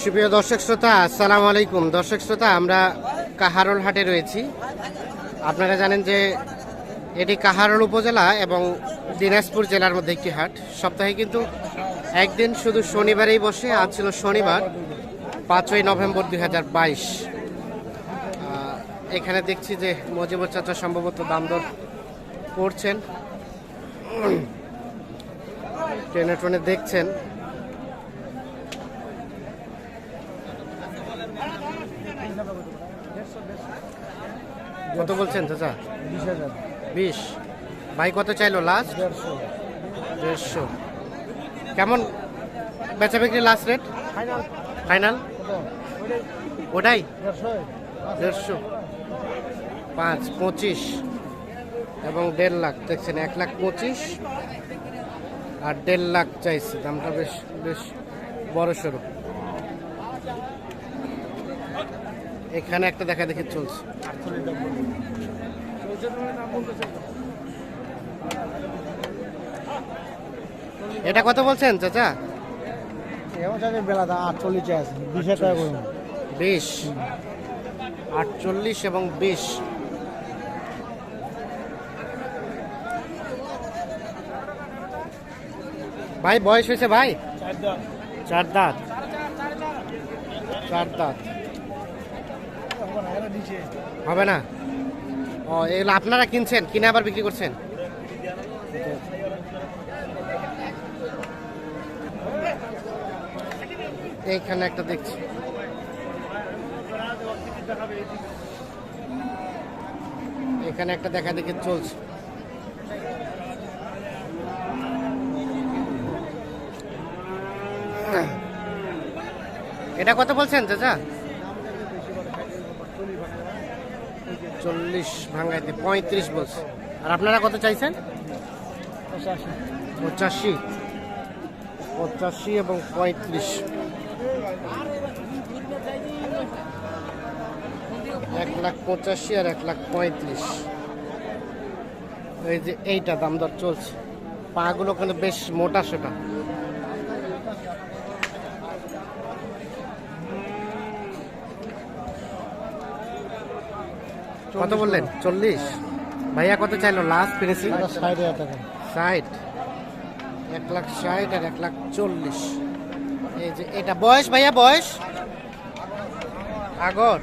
সুপ্রিয় দর্শক শ্রোতা, আসসালামু আলাইকুম। দর্শক শ্রোতা, আমরা কাহারোল হাটে রয়েছি। আপনারা জানেন যে এটি কাহারোল উপজেলা এবং দিনাজপুর জেলার মধ্যে একটি হাট। সপ্তাহে কিন্তু একদিন শুধু শনিবারেই বসে, আজ ছিল শনিবার, পাঁচই নভেম্বর দুই হাজার বাইশ। এখানে দেখছি যে মজিবুর চাচা সম্ভবত দাম দর করছেন। ট্রেনে ট্রেনে দেখছেন। কত বলছেন চাচা? বিশ। ভাই কত চাইলো লাস্ট দেড়শো। দেড়শো কেমন বেচা বিক্রি লাস্ট রেট ফাইনাল ওটাই? দেড়শো। পাঁচ, পঁচিশ। এবং দেড় লাখ। দেখছেন, এক লাখ পঁচিশ আর দেড় লাখ চাইছে। দামটা বেশ বেশ বড় সড়ো এখানে একটা দেখা দেখি চলছে। এটা কত বলছেন চাচা? বিশ আটচল্লিশ এবং বিশ। ভাই বয়স হয়েছে ভাই? চার দাঁত। চার দাঁত। হবে না? ও, এগুলো আপনারা কিনছেন, কিনে আবার বিক্রি করছেন? এইখানে একটা দেখছি। এখানে একটা দেখা দেখি চলছে। এটা কত বলছেন, চাচা? চল্লিশ ভাঙাইতে, পঁয়ত্রিশ বলছে। আর আপনারা কত চাইছেন? পঁচাশি। পঁচাশি এবং পঁয়ত্রিশ। এক লাখ পঁচাশি আর এক লাখ পঁয়ত্রিশ। এই যে এইটা দাম দর চলছে। পাগুলো কিন্তু বেশ মোটা সোটা। কত বললেন? চল্লিশ। ভাইয়া কত চাইলো? লাস্ট ফিনিশিং ষাট ষাট। এক লাখ ষাট আর এক লাখ চল্লিশ। এই যে এটা বয়স ভাইয়া বয়স? আগর।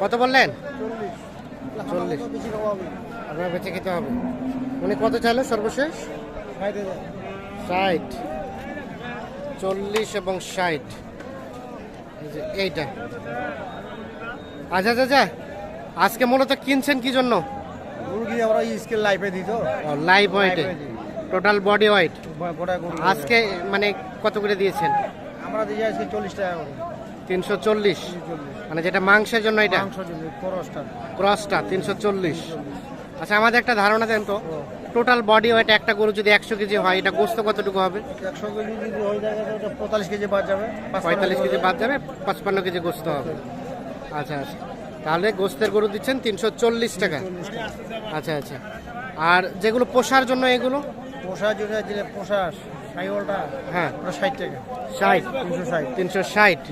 কত বললেন? চল্লিশ। আপনার বেঁচে খেতে হবে। উনি কত চাইলো সর্বশেষ? ষাট চল্লিশ এবং ষাট। এইটা। আচ্ছা আচ্ছা আজকে মূলত কিনছেন কি জন্য? মুরগি আমরা স্কেল লাইফে দিত লাইভ ওয়েটে। টোটাল বডি ওয়েট আজকে মানে কত করে দিয়েছেন? আমরা আজকে চল্লিশ টাকা তিনশো চল্লিশ। চল্লিশ। মানে যেটা মাংসের জন্য এটা? ক্রসটা। তিনশো চল্লিশ। আচ্ছা আমাদের একটা ধারণা দেন তো। টোটাল বডি ওয়েট একটা গরু যদি একশো কেজি হয় এটা গোস্ত কতটুকু হবে? একশো কেজি যদি হয়ে যায় পঁয়তাল্লিশ কেজি বাদ যাবে। পাঁচপান্ন পঁয়তাল্লিশ কেজি বাদ যাবে পঁচপান্ন কেজি গোস্ত হবে। আচ্ছা আচ্ছা। তাহলে গোস্তের গরু দিচ্ছেন তিনশো চল্লিশ টাকা। আচ্ছা আচ্ছা। আর যেগুলো পোষার জন্য এগুলো? পোষার জন্য পোষা হ্যাঁ। ষাট টাকা। ষাট। তিনশো ষাট। তিনশো ষাট।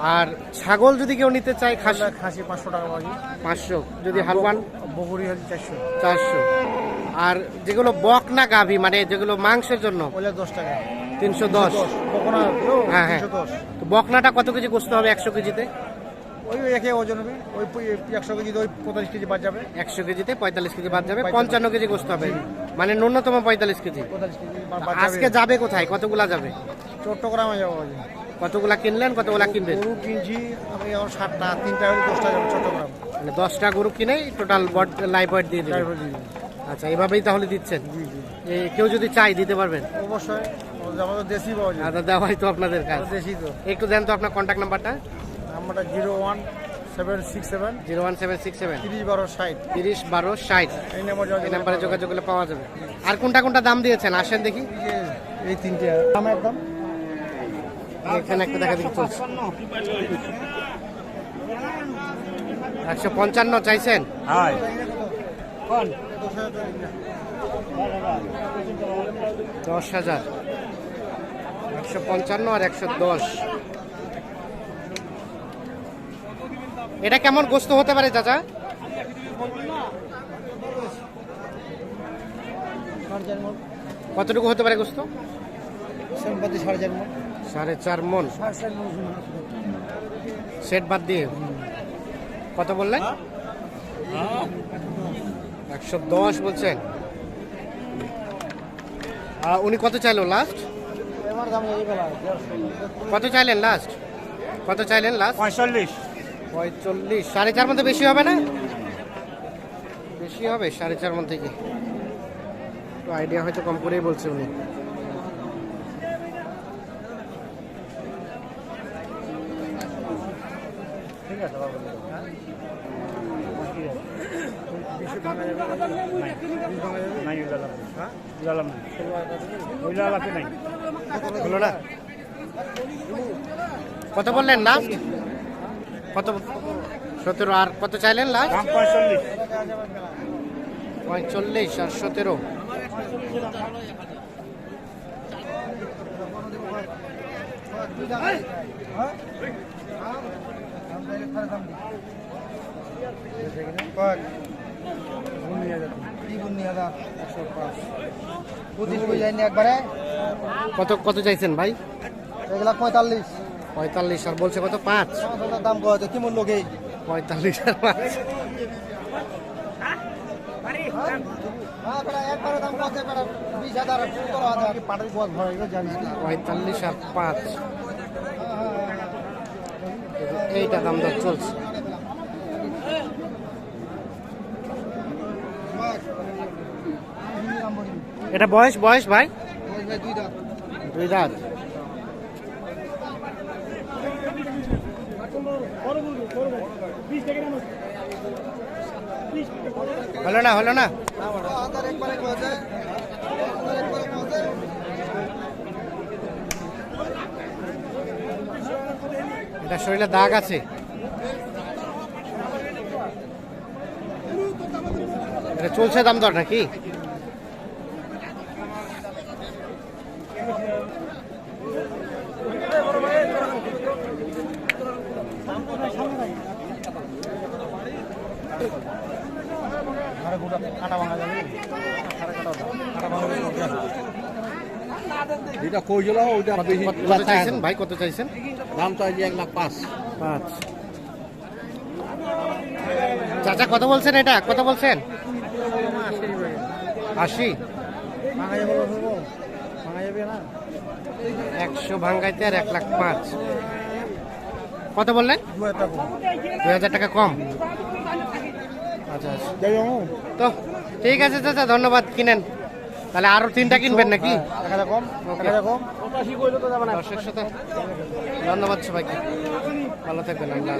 আর ছাগল যদি কেউ নিতে চায় খাসি। খাসি পাঁচশো টাকা বাকি পাঁচশো। যদি হালবান বগুড়ি হচ্ছে চারশো। চারশো। আর যেগুলো বক না গাভি মানে যেগুলো মাংসের জন্য? ওইটা দশ টাকা। তিনশো দশ। হ্যাঁ, হ্যাঁ। তো বকনাটা কত কেজি গোস্ত হবে একশো কেজিতে? ওই একে ওজন হবে। ওই একশো কেজি ওই পঁয়তাল্লিশ কেজি বাদ যাবে। একশো কেজিতে পঁয়তাল্লিশ কেজি বাদ যাবে। পঞ্চান্ন কেজি গোস্ত হবে। মানে ন্যূনতম পঁয়তাল্লিশ কেজি। পঁয়তাল্লিশ কেজি আজকে যাবে। কোথায়? কতগুলা যাবে? চট্টগ্রামে যাব। কতগুলা কিনলেন কতগুলা কিনবেন? গরু কিনছি আমি এখন সাতটা তিনটা দশটা যাব চট্টগ্রাম। মানে দশটা গরু কিনে টোটাল বড লাইভ ওয়েট দিয়ে দেবেন আচ্ছা এভাবেই তাহলে দিচ্ছেন? কেউ যদি চাই দিতে পারবেন? অবশ্যই আমাদের দেশি পাওয়া যায়। আচ্ছা দেওয়াই তো আপনাদের কাজ। দেশি তো। একটু দেন তো আপনার কন্ট্যাক্ট নাম্বারটা নাম্বারটা zero one seven six seven zero one seven six seven. তিরিশ বারো ষাট। তিরিশ বারো ষাট। এই নাম্বার এই নাম্বারে যোগাযোগ করলে পাওয়া যাবে। আর কোনটা কোনটা দাম দিয়েছেন? আসেন দেখি। এই তিনটে। দাম একদম? এখানে একটা দেখা দেখি চলছে। একশো পঞ্চান্ন চাইছেন? হ্যাঁ দশ হাজার। একশো পঞ্চান্ন আর একশো দশ। এটা কেমন গোস্ত হতে পারে চাচা? কতটুকু হতে পারে গোস্ত? সম্পত্তি সাড়ে চার সাড়ে চার মন। সেট বাদ দিয়ে। কত বললেন? একশো দশ বলছেন। উনি কত চাইলো লাস্ট কত চাইলেন লাস্ট কত চাইলেন লাস্ট পঁয়তাল্লিশ। পঁয়তাল্লিশ। সাড়ে চার মধ্যে বেশি হবে না? বেশি হবে সাড়ে চার মন থেকে। তো আইডিয়া হয়তো কম করেই বলছে উনি ঠিক আছে বাবা হলো না কত বললেন লাস্ট কত সতেরো আর কত চাইলেন লাস্ট পঁয়তাল্লিশ আর সতেরো। হয়ে? কত কত চাইছেন ভাই? এক লাখ পঁয়তাল্লিশ পঁয়তাল্লিশ আর বলছে কত? পাঁচ। পাঁচ দাম কত কি মূল্য কে পঁয়তাল্লিশ আর পাঁচ। একবারে দাম কত একবারে বিশ হাজার সতেরো হাজার পাটের পথ ভরে গেল জানিস না পঁয়তাল্লিশ আর পাঁচ এইটা দাম দর চলছে। এটা বয়স বয়স ভাই? দুই দাঁত। হলো না হলো না হাজার একবারে কত একবারে কত এটা শরীরে দাগ আছে। এটা চলছে দাম দর নাকি? ওইটা ভাই কত চাইছেন? দাম চাইছি এক লাখ পাঁচ। পাঁচ। চাচা কত বলছেন এটা? কত বলছেন? আশি। একশো ভাঙ্গাইতে আর এক লাখ পাঁচ। কত বললেন? দু হাজার টাকা। দুই হাজার টাকা কম। আচ্ছা আচ্ছা। তো ঠিক আছে চাচা ধন্যবাদ। কিনেন। তাহলে আরও তিনটা কিনবেন নাকি? ধন্যবাদ সবাইকে। ভালো থাকবেন আল্লাহ।